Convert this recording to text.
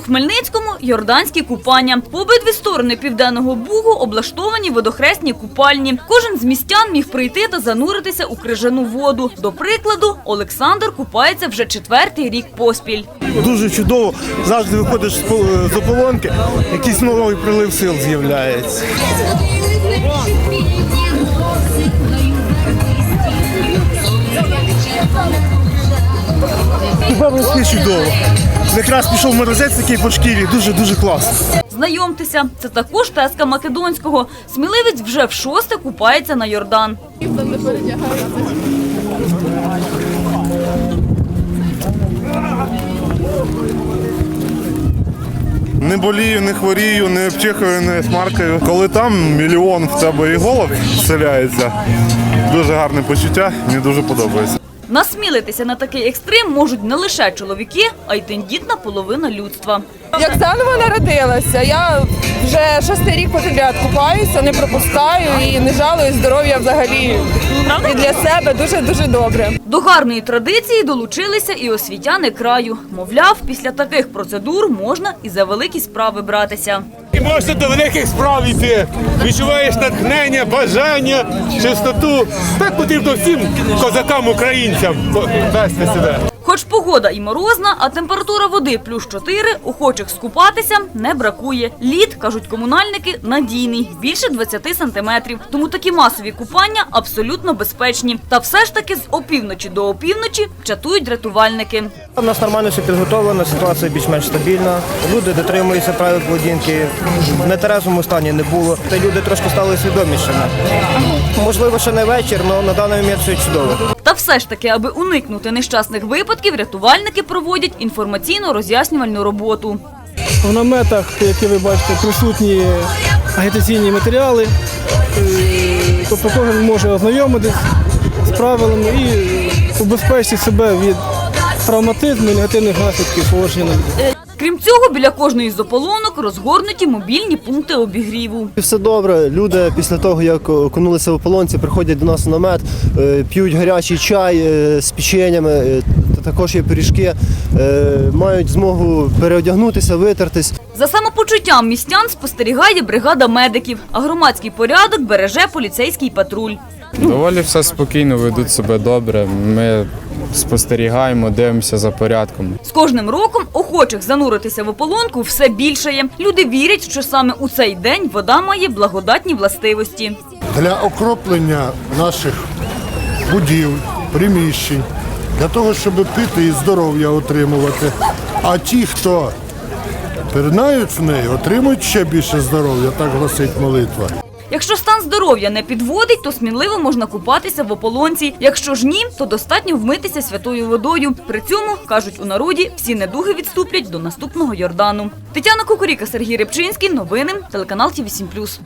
Хмельницькому йорданські купання. По обидві сторони південного бугу облаштовані водохресні купальні. Кожен з містян міг прийти та зануритися у крижану воду. До прикладу, Олександр купається вже четвертий рік поспіль. Дуже чудово. Завжди виходиш з ополонки, якийсь новий прилив сил з'являється. Бабинський чудово. Якраз пішов морозець такий по шкірі, дуже-дуже класно. Знайомтеся, це також тезка Македонського. Сміливець вже в шосте купається на Йордан. Не болію, не хворію, не обчихаю, не смаркаю. Коли там мільйон в тебе іголок вселяється, дуже гарне почуття, мені дуже подобається. Насмілитися на такий екстрим можуть не лише чоловіки, а й тендітна половина людства. Як заново народилася, я вже шостий рік підряд купаюся, не пропускаю і не жалую здоров'я взагалі. І для себе дуже дуже добре. До гарної традиції долучилися і освітяни краю. Мовляв, після таких процедур можна і за великі справи братися. І можна до великих справ йти. Відчуваєш натхнення, бажання, чистоту. Так потрібно всім козакам, українцям вести себе. Хоч погода і морозна, а температура води плюс 4, охочих скупатися не бракує. Лід, кажуть комунальники, надійний, більше 20 сантиметрів. Тому такі масові купання абсолютно безпечні. Та все ж таки з опівночі до опівночі чатують рятувальники. У нас нормально все підготовлено, ситуація більш-менш стабільна. Люди дотримуються правил поведінки. В нетрезвому стані не було. Та люди трошки стали свідомішими. Можливо, ще не вечір, але на даний момент все чудово. Все ж таки, аби уникнути нещасних випадків, рятувальники проводять інформаційно-роз'яснювальну роботу. В наметах, які ви бачите, присутні агітаційні матеріали, тобто кожен може ознайомитись з правилами і убезпечити себе від травматизму і негативних наслідків поводження на воді. Крім цього, біля кожної з ополонок розгорнуті мобільні пункти обігріву. Все добре. Люди після того, як окунулися в ополонці, приходять до нас в намет, е, п'ють гарячий чай е, з печеннями, е, та також є пиріжки, мають змогу переодягнутися, витертись. За самопочуттям містян спостерігає бригада медиків, а громадський порядок береже поліцейський патруль. Доволі все спокійно ведуть себе добре. Ми спостерігаємо, дивимося за порядком. З кожним роком охочих зануритися в ополонку все більшає. Люди вірять, що саме у цей день вода має благодатні властивості. для окроплення наших будівель, приміщень, для того, щоб пити і здоров'я отримувати. А ті, хто пірнають в неї, отримують ще більше здоров'я, так гласить молитва. Якщо стан здоров'я не підводить, то сміливо можна купатися в ополонці. Якщо ж ні, то достатньо вмитися святою водою. При цьому кажуть у народі, всі недуги відступлять до наступного Йордану. Тетяна Кукуріка, Сергій Рибчинський. Новини телеканал Ті 8+.